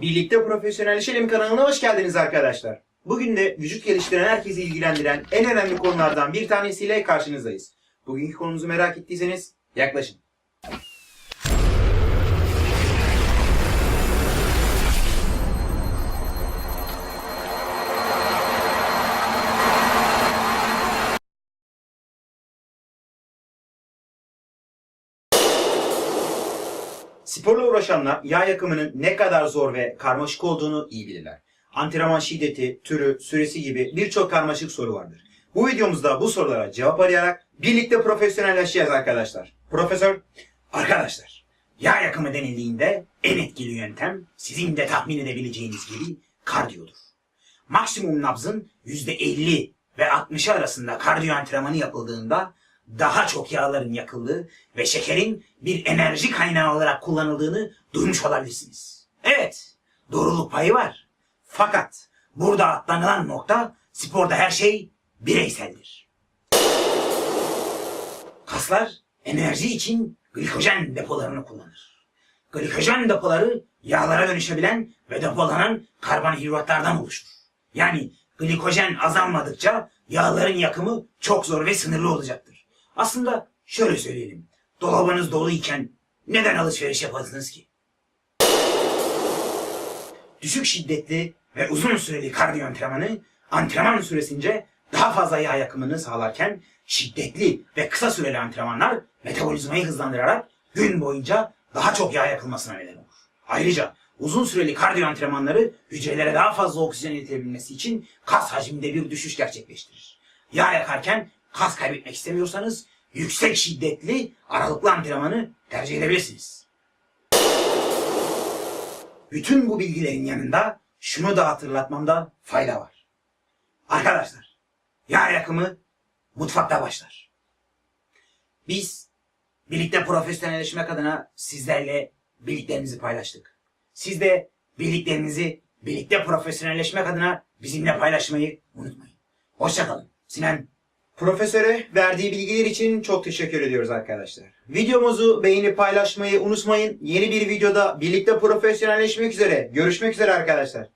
Birlikte Profesyonelleşelim kanalına hoş geldiniz arkadaşlar. Bugün de vücut geliştiren herkesi ilgilendiren en önemli konulardan bir tanesiyle karşınızdayız. Bugünkü konumuzu merak ettiyseniz yaklaşın. Sporla uğraşanlar yağ yakımının ne kadar zor ve karmaşık olduğunu iyi bilirler. Antrenman şiddeti, türü, süresi gibi birçok karmaşık soru vardır. Bu videomuzda bu sorulara cevap arayarak birlikte profesyonelleşeceğiz arkadaşlar. Profesör, arkadaşlar, yağ yakımı denildiğinde en etkili yöntem sizin de tahmin edebileceğiniz gibi kardiyodur. Maksimum nabzın %50 ve 60'ı arasında kardiyo antrenmanı yapıldığında daha çok yağların yakıldığı ve şekerin bir enerji kaynağı olarak kullanıldığını duymuş olabilirsiniz. Evet, doğruluk payı var. Fakat burada atlanılan nokta sporda her şey bireyseldir. Kaslar enerji için glikojen depolarını kullanır. Glikojen depoları yağlara dönüşebilen ve depolanan karbonhidratlardan oluşur. Yani glikojen azalmadıkça yağların yakımı çok zor ve sınırlı olacaktır. Aslında şöyle söyleyelim. Dolabınız doluyken neden alışveriş yapasınız ki? Düşük şiddetli ve uzun süreli kardiyo antrenmanı antrenman süresince daha fazla yağ yakımını sağlarken şiddetli ve kısa süreli antrenmanlar metabolizmayı hızlandırarak gün boyunca daha çok yağ yakılmasına neden olur. Ayrıca uzun süreli kardiyo antrenmanları hücrelere daha fazla oksijen iletebilmesi için kas hacminde bir düşüş gerçekleştirir. Yağ yakarken kas kaybetmek istemiyorsanız yüksek şiddetli aralıklı antrenmanı tercih edebilirsiniz. Bütün bu bilgilerin yanında şunu da hatırlatmamda fayda var. Arkadaşlar, yağ yakımı mutfakta başlar. Biz birlikte profesyonelleşmek adına sizlerle birliklerimizi paylaştık. Siz de birliklerinizi birlikte profesyonelleşmek adına bizimle paylaşmayı unutmayın. Hoşçakalın. Sinan. Profesöre verdiği bilgiler için çok teşekkür ediyoruz arkadaşlar. Videomuzu beğenip paylaşmayı unutmayın. Yeni bir videoda birlikte profesyonelleşmek üzere. Görüşmek üzere arkadaşlar.